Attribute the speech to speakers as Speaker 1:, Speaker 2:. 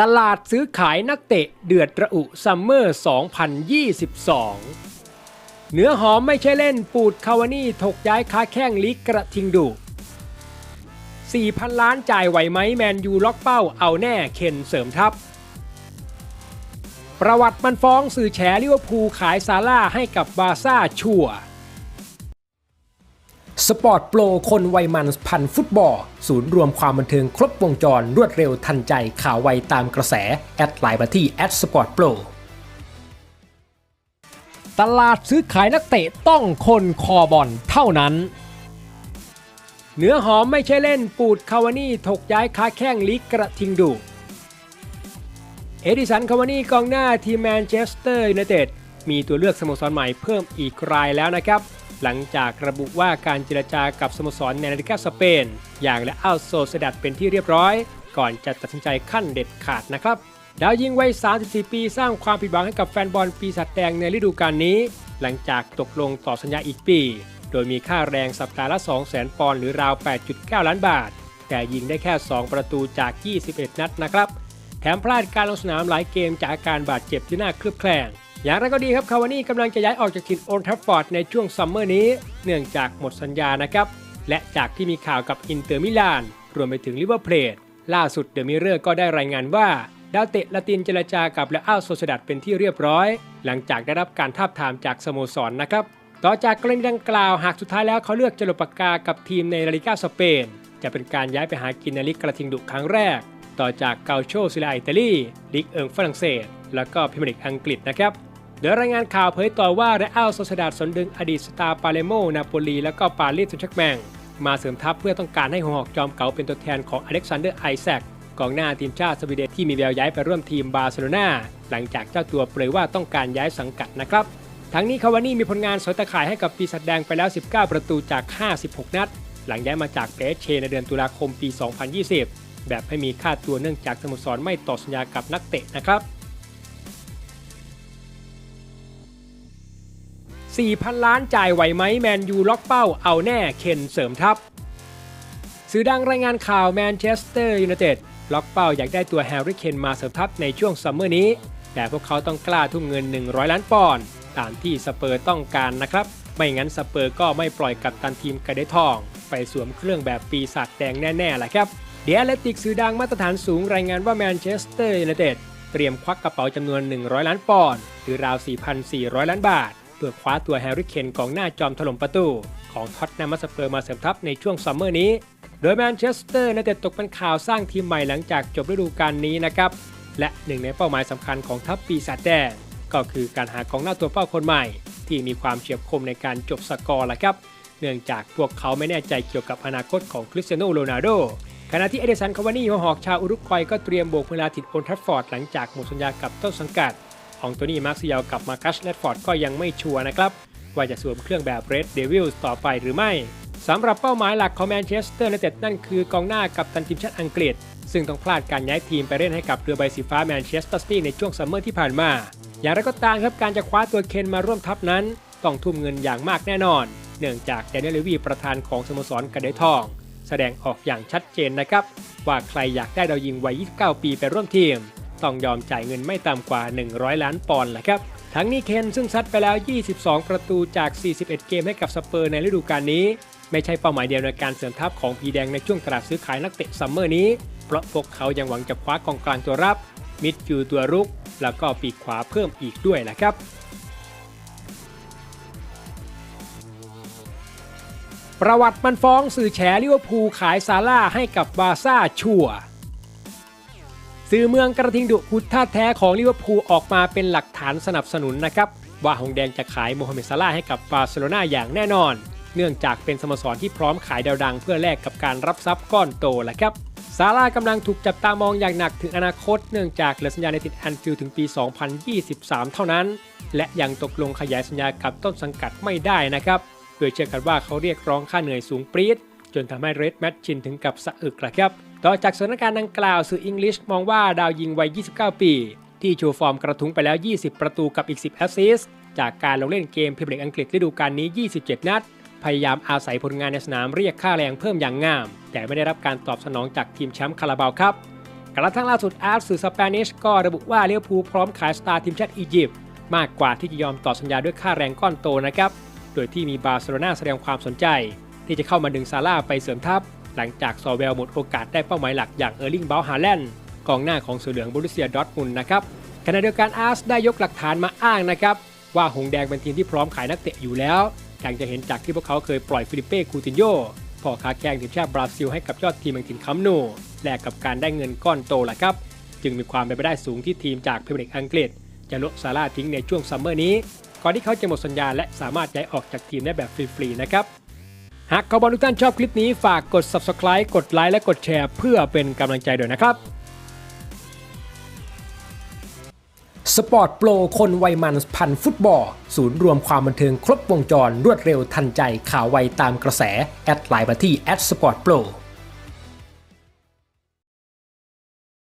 Speaker 1: ตลาดซื้อขายนักเตะเดือดระอุซัมเมอร์ 2022 เนื้อหอมไม่ใช่เล่นปูดคาวานี่ถกย้ายค้าแข้งลิกกระทิงดุ 4,000 ล้านจ่ายไหวไหมแมนยูล็อกเป้าเอาแน่เคนเสริมทัพ ประวัติมันฟ้องสื่อแฉลิเวอร์พูลขายซาร่าให้กับบาร์ซ่าชัวร์ สปอร์ตโปรคนวัยมันพันฟุตบอล ศูนย์รวมความบันเทิงครบวงจรรวดเร็วทันใจข่าวไวตามกระแส แอดไลน์มาที่แอดสปอร์ตโปรตลาดซื้อขายนักเตะต้องคนคอบอลเท่านั้น เนื้อหอมไม่ใช่เล่นปูดคาวานี่ถกย้ายค้าแข้งลิกกระทิงดุเอดิสันคาวานี่กองหน้าทีมแมนเชสเตอร์ยูไนเต็ดมีตัวเลือกสโมสรใหม่เพิ่มอีกรายแล้วนะครับ หลังจากระบุว่าการเจรจากับสโมสรในนาฬิกาสเปน อย่างและอัลโซเซดัดเป็นที่เรียบร้อย ก่อนจะตัดสินใจขั้นเด็ดขาดนะครับ ดาวยิงวัย 34 ปีสร้างความผิดหวังให้กับแฟนบอลปีศาจแดงในฤดูกาลนี้ หลังจากตกลงต่อสัญญาอีกปี โดยมีค่าแรงสัปดาห์ละ 200,000 ปอนด์หรือราว 8.9 ล้านบาท แต่ยิงได้แค่ 2 ประตูจาก 21 นัดนะครับ แถมพลาดการลงสนามหลายเกมจากอาการบาดเจ็บที่น่าเคลือบแคลง อย่างไรก็ดีครับคาวานี่กำลังจะย้ายออกจากถิ่นโอลด์แทัฟฟอร์ดในช่วงซัมเมอร์นี้ เนื่องจากหมดสัญญานะครับ และจากที่มีข่าวกับอินเตอร์มิลาน รวมไปถึงลิเวอร์เพลดล่าสุดเดอะมิเรอร์ก็ได้รายงานว่าดาวเตะละตินเจรจากับและอัลโซเซดัดเป็นที่เรียบร้อย หลังจากได้รับการทาบทามจากสโมสรนนะครับ ต่อจากกรณีดังกล่าวหากสุดท้ายแล้วเขาเลือกจะลบปากกากับทีมในลาลิกาสเปน จะเป็นการย้ายไปหากินในลิกกระทิงดุครั้งแรก ต่อจากเกาโชซิลาอิตาลีลิกเอิงฝรั่งเศส แล้วก็พรีเมลีกอังกฤษนะครับ โดยรายงานข่าวเผยต่อว่าเรอัลโซเซดาดสนดึงอดีตสตาร์ปาเลโมนาโปลี และก็ปารีสแซงต์แชร์แมงมาเสริมทัพเพื่อต้องการให้หัวหอกจอมเก่าเป็นตัวแทนของอเล็กซานเดอร์ไอแซคกองหน้าทีมชาติสวีเดนที่มีแววย้ายไปร่วมทีมบาร์เซโลนาหลังจากเจ้าตัวเผยว่าต้องการย้ายสังกัดนะครับ ทั้งนี้คาวานี่มีผลงานสอยตะข่ายให้กับปีศาจแดงไปแล้ว 19 ประตูจาก 56 นัด หลังย้ายมาจากเปเชในเดือนตุลาคมปี 2020 แบบให้มีค่าตัวเนื่องจากสโมสรไม่ต่อสัญญากับนักเตะนะครับ 4,000 ล้านจ่ายไหวไหมแมนยูล็อกเป้าเอาแน่เคนเสริมทัพสื่อดังรายงานข่าวแมนเชสเตอร์ยูไนเต็ดล็อกเป้าอยากได้ตัวแฮร์รี่เคนมาเสริมทัพในช่วงซัมเมอร์นี้ แต่พวกเขาต้องกล้าทุ่มเงิน 100 ล้านปอนด์ตามที่สเปอร์ต้องการนะครับ ไม่งั้นสเปอร์ก็ไม่ปล่อยกับตันทีมกระเดทอง ไปสวมเครื่องแบบปีศาจแดงแน่ๆแหละครับเดียเลติกสื่อดังมาตรฐานสูงรายงานว่าแมนเชสเตอร์ยูไนเต็ดเตรียมควักกระเป๋าจำนวน 100 ล้านปอนด์หรือราว 4,400 ล้านบาท พื่อคว้าตัวแฮร์รี่เคนกองหน้าจอมถล่มประตู ของท็อตแนมสเปอร์มาเสริมทัพในช่วงซัมเมอร์นี้ โดยแมนเชสเตอร์นเต็ดตกเป็นข่าวสร้างทีมใหม่หลังจากจบฤดูกาลนี้นะครับ และหนึ่งในเป้าหมายสำคัญของทัพปีศาจแดงก็คือการหากองหน้าตัวเป้าคนใหม่ ที่มีความเฉียบคมในการจบสกอร์แหละครับ เนื่องจากพวกเขาไม่แน่ใจเกี่ยวกับอนาคตของคริสเตียโนโรนัลโดขณะที่เอเดสันคาวานี่หัวหอกชาวอุรุกวัยก็เตรียมโบกเวลาติดโอลด์แทัฟฟอร์ดหลังจากหมดสัญญากับต้นสังกัด ของโทนี่มาร์คซิยากับมาคัสแรดฟอร์ดก็ยังไม่ชัวร์นะครับ ว่าจะสวมเครื่องแบบเรดเดวิลส์ต่อไปหรือไม่สำหรับเป้าหมายหลักของแมนเชสเตอร์ยูไนเต็ดนั่นคือกองหน้ากับตันทีมชาติอังกฤษ ซึ่งต้องพลาดการย้ายทีมไปเล่นให้กับเรือใบสีฟ้าแมนเชสเตอร์ซิตี้ในช่วงซัมเมอร์ที่ผ่านมา อย่างไรก็ตามครับการจะคว้าตัวเคนมาร่วมทัพนั้น ต้องทุ่มเงินอย่างมากแน่นอน เนื่องจากแดเนียลเลวีประธานของสโมสรกระเดทอง แสดงออกอย่างชัดเจนนะครับว่าใครอยากได้ดาวยิงวัย 29 ปีไปร่วมทีม ต้องยอมจ่ายเงินไม่ต่ำกว่า 100 ล้านปอนด์แหละครับทั้งนี้เคนซึ่งซัดไปแล้ว 22 ประตูจาก 41 เกมให้กับสเปอร์ในฤดูกาลนี้ ไม่ใช่เป้าหมายเดียวในการเสริมทัพของพีแดงในช่วงตลาดซื้อขายนักเตะซัมเมอร์นี้ เพราะพวกเขายังหวังจะคว้ากองกลางตัวรับ มิดฟิลด์ตัวรุก แล้วก็ปีกขวาเพิ่มอีกด้วยแหละครับประวัติมันฟ้องสื่อแฉลิเวอร์พูลขายซาร่าให้กับบาซ่าชัวร์ สื่อเมืองกระทิงดุพุดท่าแท้ของลิเวอร์พูลออกมาเป็นหลักฐานสนับสนุนนะครับว่าหงแดงจะขายโมฮัมเหม็ดซาร่าให้กับบาร์เซโลนาอย่างแน่นอน เนื่องจากเป็นสโมสรที่พร้อมขายดาวดังเพื่อแลกกับการรับทรัพย์ก้อนโตแหละครับซาร่ากำลังถูกจับตามองอย่างหนักถึงอนาคตเนื่องจากเหลือสัญญาในติดแอนฟิลถึงปี 2023 เท่านั้น และยังตกลงขยายสัญญากับต้นสังกัดไม่ได้นะครับ โดยเชื่อกันว่าเขาเรียกร้องค่าเหนื่อยสูงปรี๊ด จนทำให้เรดแมทชินถึงกับสะอึกละครับ ต่อจากสถานการณ์ดังกล่าวสื่ออังกฤษมองว่าดาวยิงวัย 29 ปี ที่โชว์ฟอร์มกระทุ้งไปแล้ว 20 ประตูกับอีก 10 แอสซิสต์จากการลงเล่นเกมพรีเมียร์ลีกอังกฤษฤดูกาลนี้ 27 นัด พยายามอาศัยผลงานในสนามเรียกค่าแรงเพิ่มอย่างงาม แต่ไม่ได้รับการตอบสนองจากทีมแชมป์คาราบาวครับกระทั่งล่าสุดอาร์ตสื่อสเปนิชก็ระบุว่าเลี้ยวภูพร้อมขายสตาร์ทีมชาติอียิปต์มากกว่าที่จะยอมต่อสัญญาด้วยค่าแรงก้อนโตนะครับ โดยที่มีบาร์เซโลนาแสดงความสนใจ ที่จะเข้ามาดึงซาร่าไปเสริมทัพ หลังจากซอเวลหมดโอกาสได้เป้าหมายหลักอย่างเออร์ลิงเบลฮาแลนด์กองหน้าของเสือเหลืองบรูเซียดอร์ทมุนนะครับขณะเดียวกันอาร์สได้ยกหลักฐานมาอ้างนะครับว่าหงแดงเป็นทีมที่พร้อมขายนักเตะอยู่แล้วอย่างจะเห็นจากที่พวกเขาเคยปล่อยฟิลิเป้คูตินโยพ่อค้าแข่งทีมชาติบราซิลให้กับยอดทีมแห่งถิ่นคัมโนแลกกับการได้เงินก้อนโตแหละครับจึงมีความเป็นไปได้สูงที่ทีมจากพรีเมียร์ลีกอังกฤษจะลดซาร่าทิ้งในช่วงซัมเมอร์นี้ก่อนที่เขาจะหมดสัญญาและสามารถย้ายออกจากทีมได้แบบฟรีๆนะครับ หากขอบอลทุกท่านชอบคลิปนี้ฝากกด subscribe กดไลค์และกดแชร์ เพื่อเป็นกำลังใจด้วยนะครับสปอร์ตโปรคนวัยมันพันฟุตบอล ศูนย์รวมความบันเทิงครบวงจรรวดเร็วทันใจข่าวไวตามกระแส แอดไลน์มาที่แอดสปอร์ตโปร